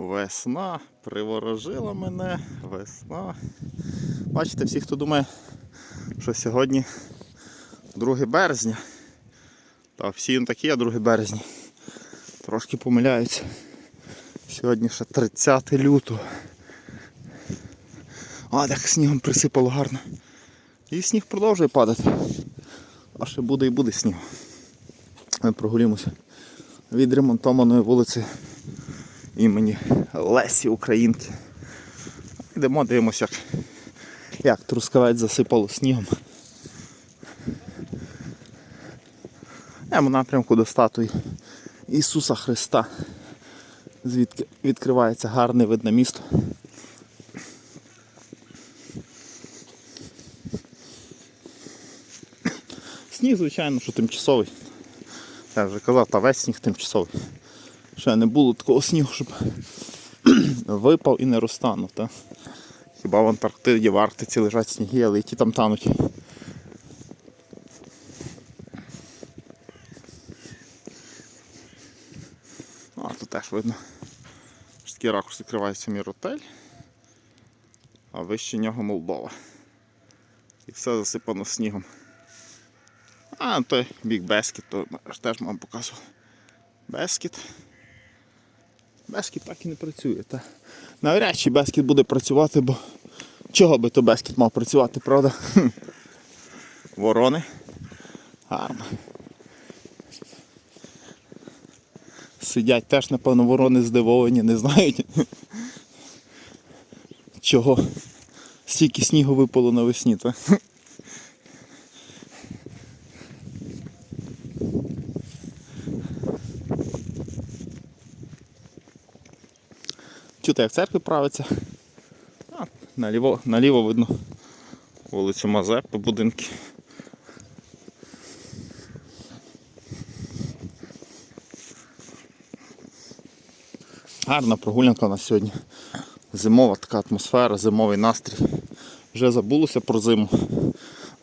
Весна приворожила мене, весна. Бачите, всі, хто думає, що сьогодні 2 березня. Та всі він такі, а 2 березня. Трошки помиляються. Сьогодні ще 30 лютого. А, так снігом присипало гарно. І сніг продовжує падати. А ще буде і буде сніг. Ми прогулімося від ремонтованої вулиці імені Лесі Українки. Йдемо, дивимося, як, як трускавець засипало снігом. Йдемо напрямку до статуї Ісуса Христа, звідки відкривається гарне видне місто. Сніг, звичайно, що тимчасовий. Я вже казав, та весь сніг тимчасовий. Ще не було такого снігу, щоб випав і не розтанув. Та? Хіба в Антарктиді, в Арктиці лежать сніги, але які там тануть. А, тут теж видно. що Такий ракурс відкривається міротель, а вище нього Молдова. І все засипано снігом. А, той бік Бескіт, то теж вам показував. Бескіт. Бескіт так і не працює. Та. Навряд чи Бескіт буде працювати, бо чого би то Бескіт мав працювати, правда? Ворони. Гарно. Сидять теж, напевно, ворони здивовані, не знають. Чого? Стільки снігу випало навесні, та? Чути, як церкві правиться. А, наліво, наліво видно вулицю Мазепи, будинки. Гарна прогулянка у нас сьогодні. Зимова така атмосфера, зимовий настрій. Вже забулося про зиму.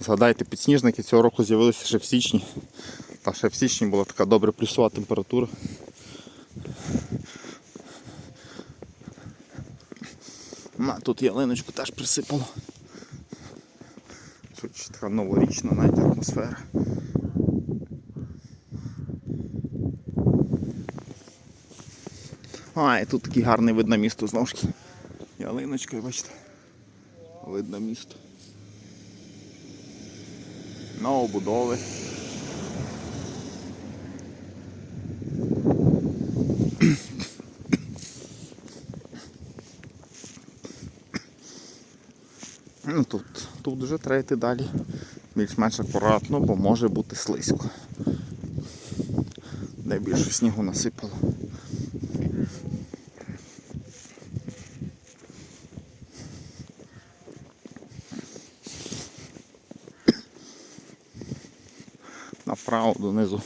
Згадайте, підсніжники цього року з'явилися ще в січні. Та ще в січні була така добре плюсова температура. На, тут ялиночку теж присипало. Тут така новорічна навіть атмосфера. А, і тут такий гарний вид на місто знову ж таки. Ялиночка, бачите. Видно місто. Новобудови. Ну тут, тут вже треба йти далі. Більш-менш акуратно, бо може бути слизько. Де більше снігу насипало. Направо донизу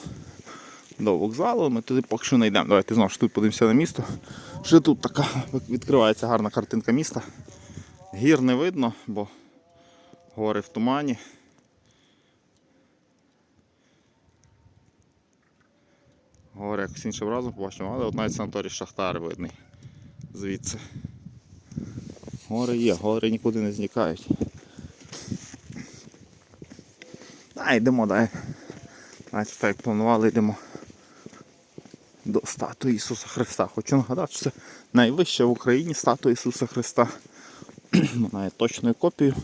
до вокзалу. Ми туди поки що не йдемо. Давайте знову ж тут подивимося на місто. Ще тут така відкривається гарна картинка міста. Гір не видно, бо гори в тумані. Гори якось іншим разом побачимо, але от навіть санаторій Шахтар видний звідси. Гори є, гори нікуди не зникають. А, йдемо далі. Знаєте, так як планували, йдемо до статуї Ісуса Христа. Хочу нагадати, що це найвища в Україні статуя Ісуса Христа. Вона є точною копією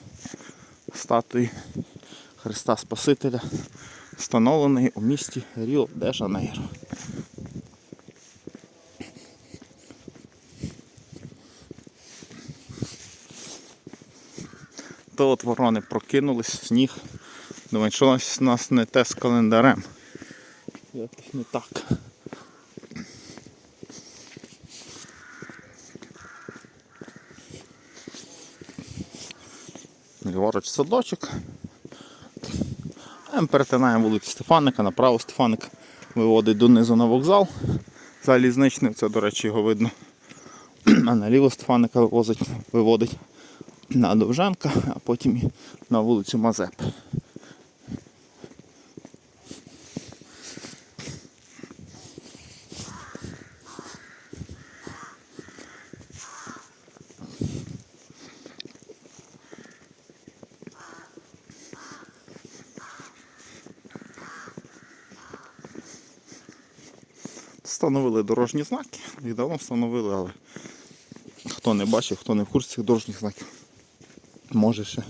статуї Христа Спасителя, встановленої у місті Ріо де Жанейро. То от ворони прокинулись, сніг. Думаю, що у нас- не те з календарем. Якось не так. Ліворуч садочок. Ми перетинаємо вулицю Стефаника, направо Стефаник виводить донизу на вокзал. Залізничний, це, до речі, його видно. А наліво Стефаника вивозить, виводить на Довженка, а потім на вулицю Мазеп. Встановили дорожні знаки. Їх встановили, але хто не бачив, хто не в курсі цих дорожніх знаків, може ще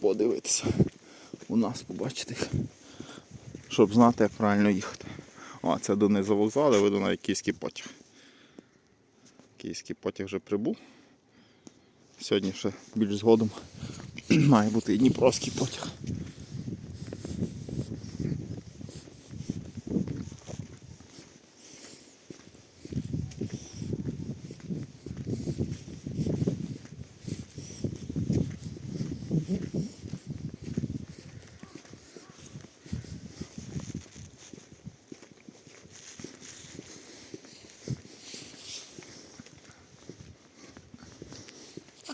подивитися. У нас побачити їх, щоб знати, як правильно їхати. О, це донизу вокзалу, видно навіть київський потяг. Київський потяг вже прибув. Сьогодні ще більш згодом має бути і Дніпровський потяг.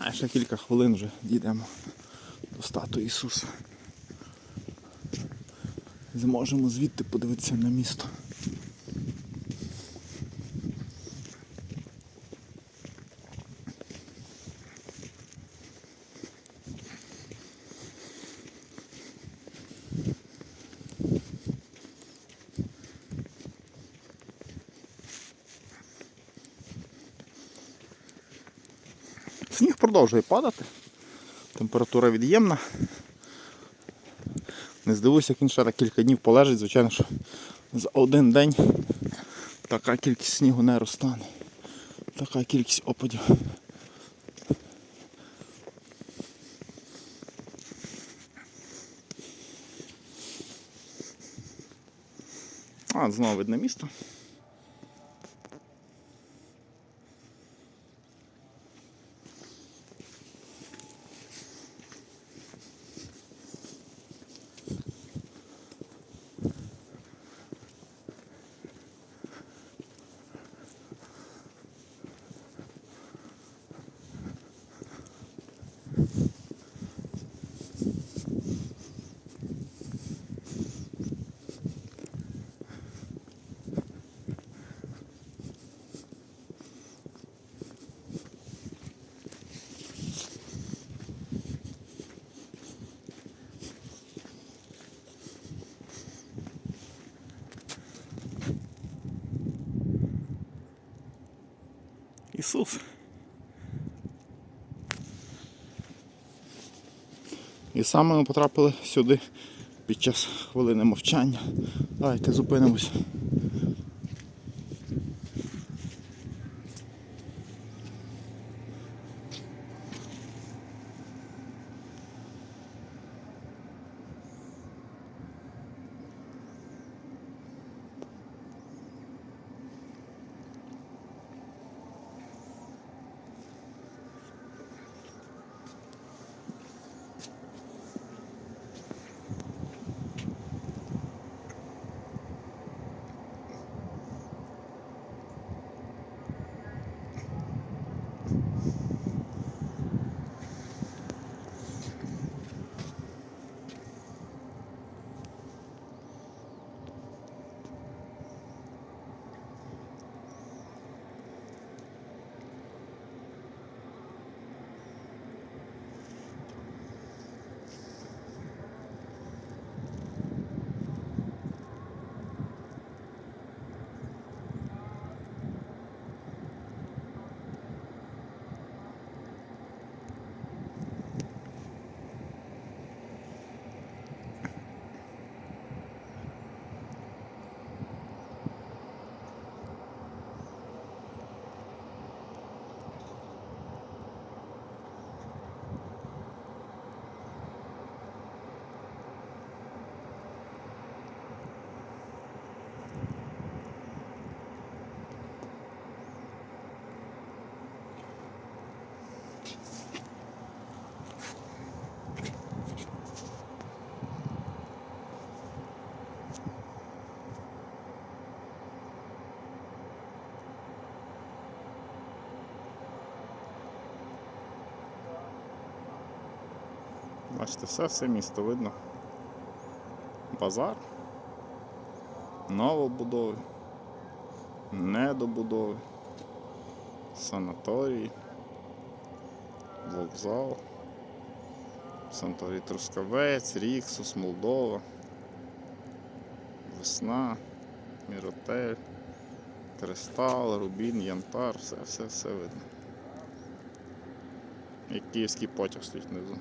А ще кілька хвилин вже дійдемо до статуї Ісуса. Зможемо звідти подивитися на місто. Сніг продовжує падати. Температура від'ємна. Не здивуюся, як він ще кілька днів полежить, звичайно, що за один день така кількість снігу не розтане. Така кількість опадів. А, знову видне місто. Ісус. І саме ми потрапили сюди під час хвилини мовчання. Давайте зупинимось. Бачите, все, все місто видно. Базар, новобудови, недобудови, санаторії, вокзал, санаторій Трускавець, Ріксус, Молдова, Весна, Міротель. Кристал, рубін, янтар, все, все, все видно. Як київський потяг стоїть внизу.